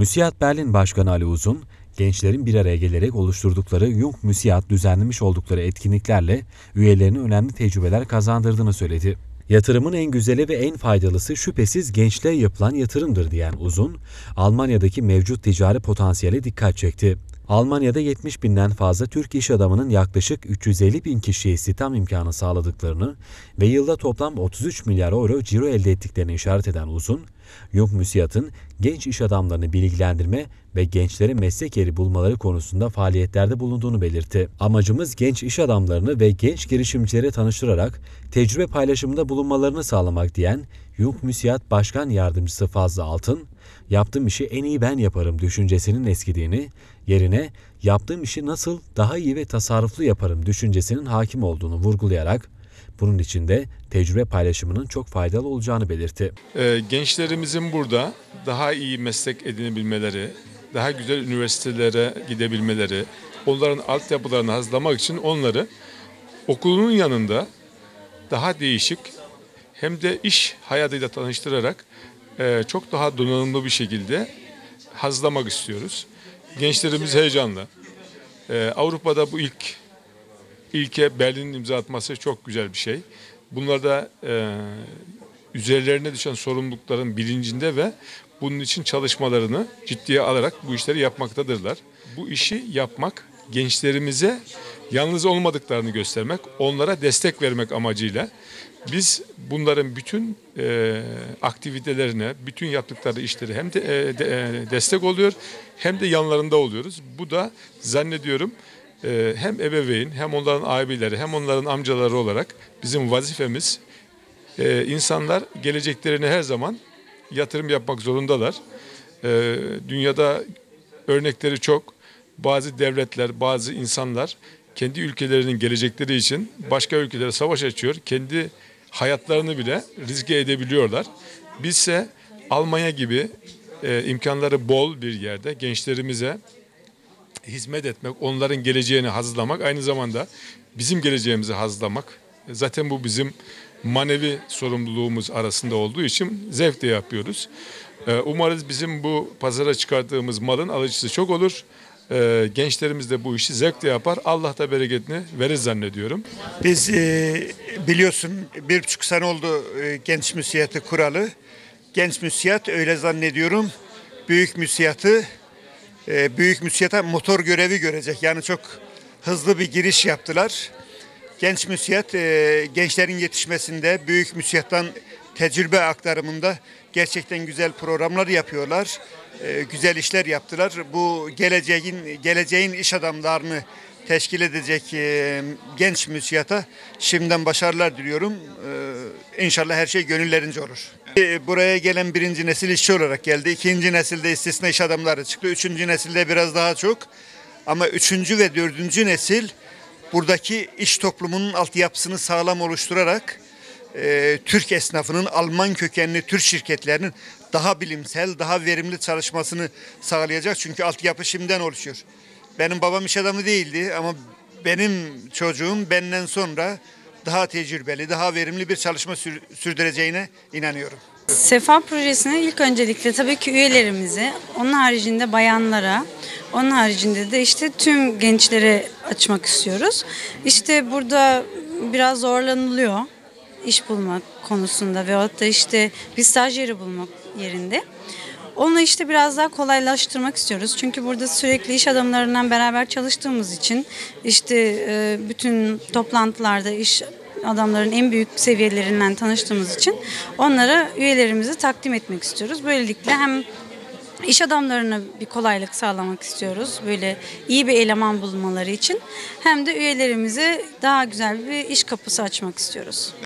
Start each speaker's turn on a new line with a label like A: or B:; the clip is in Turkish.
A: Müsiyat Berlin Başkanı Ali Uzun, gençlerin bir araya gelerek oluşturdukları Jung Müsiyat düzenlemiş oldukları etkinliklerle üyelerine önemli tecrübeler kazandırdığını söyledi. Yatırımın en güzeli ve en faydalısı şüphesiz gençliğe yapılan yatırımdır diyen Uzun, Almanya'daki mevcut ticari potansiyele dikkat çekti. Almanya'da 70 binden fazla Türk iş adamının yaklaşık 350 bin kişiye istihdam imkanı sağladıklarını ve yılda toplam 33 milyar euro ciro elde ettiklerini işaret eden Uzun, Jung Müsiyat'ın genç iş adamlarını bilgilendirme ve gençlere meslek yeri bulmaları konusunda faaliyetlerde bulunduğunu belirtti. Amacımız genç iş adamlarını ve genç girişimcilere tanıştırarak tecrübe paylaşımında bulunmalarını sağlamak diyen Jung Müsiyat Başkan Yardımcısı Fazlı Altın, yaptığım işi en iyi ben yaparım düşüncesinin eskidiğini, yerine yaptığım işi nasıl daha iyi ve tasarruflu yaparım düşüncesinin hakim olduğunu vurgulayarak bunun için de tecrübe paylaşımının çok faydalı olacağını belirtti.
B: Ee, gençlerimizin burada daha iyi meslek edinebilmeleri, daha güzel üniversitelere gidebilmeleri, onların altyapılarını hazırlamak için onları okulunun yanında daha değişik hem de iş hayatıyla tanıştırarak e, çok daha donanımlı bir şekilde hazırlamak istiyoruz. Gençlerimiz heyecanlı. E, Avrupa'da bu ilk ilke Berlin'in imza atması çok güzel bir şey. Bunlar da e, üzerlerine düşen sorumlulukların bilincinde ve bunun için çalışmalarını ciddiye alarak bu işleri yapmaktadırlar. Bu işi yapmak gençlerimize yalnız olmadıklarını göstermek, onlara destek vermek amacıyla biz bunların bütün e, aktivitelerine, bütün yaptıkları işleri hem de, e, de e, destek oluyor hem de yanlarında oluyoruz. Bu da zannediyorum e, hem ebeveyn hem onların abileri hem onların amcaları olarak bizim vazifemiz e, insanlar geleceklerine her zaman yatırım yapmak zorundalar. E, dünyada örnekleri çok. Bazı devletler, bazı insanlar kendi ülkelerinin gelecekleri için başka ülkelere savaş açıyor. Kendi hayatlarını bile riske edebiliyorlar. Bizse Almanya gibi e, imkanları bol bir yerde gençlerimize hizmet etmek, onların geleceğini hazırlamak, aynı zamanda bizim geleceğimizi hazırlamak. Zaten bu bizim manevi sorumluluğumuz arasında olduğu için zevkle yapıyoruz. E, umarız bizim bu pazara çıkarttığımız malın alıcısı çok olur. E, gençlerimiz de bu işi zevkle yapar. Allah da bereketini verir zannediyorum.
C: Biz e, biliyorsun bir buçuk sene oldu e, genç müsiyatı kuralı. Genç müsiyat öyle zannediyorum. Büyük müsiyatı e, büyük müsiyata motor görevi görecek. Yani çok hızlı bir giriş yaptılar. Genç müsiyat e, gençlerin yetişmesinde büyük müsiyattan tecrübe aktarımında gerçekten güzel programlar yapıyorlar. E, güzel işler yaptılar. Bu geleceğin geleceğin iş adamlarını teşkil edecek e, genç müsiyata şimdiden başarılar diliyorum. E, inşallah her şey gönüllerince olur. Buraya gelen birinci nesil işçi olarak geldi. İkinci nesilde istisna iş adamları çıktı. Üçüncü nesilde biraz daha çok. Ama üçüncü ve dördüncü nesil buradaki iş toplumunun altyapısını sağlam oluşturarak e, Türk esnafının Alman kökenli Türk şirketlerinin daha bilimsel, daha verimli çalışmasını sağlayacak. Çünkü altyapı şimdiden oluşuyor. Benim babam iş adamı değildi ama benim çocuğum benden sonra daha tecrübeli, daha verimli bir çalışma sür- sürdüreceğine inanıyorum.
D: Sefa projesine ilk öncelikle tabii ki üyelerimize, onun haricinde bayanlara, onun haricinde de işte tüm gençlere açmak istiyoruz. İşte burada biraz zorlanılıyor iş bulmak konusunda veyahut da işte bir staj bulmak yerinde. Onu işte biraz daha kolaylaştırmak istiyoruz. Çünkü burada sürekli iş adamlarından beraber çalıştığımız için işte e, bütün toplantılarda iş adamların en büyük seviyelerinden tanıştığımız için onlara üyelerimizi takdim etmek istiyoruz. Böylelikle hem iş adamlarına bir kolaylık sağlamak istiyoruz. Böyle iyi bir eleman bulmaları için hem de üyelerimize daha güzel bir iş kapısı açmak istiyoruz.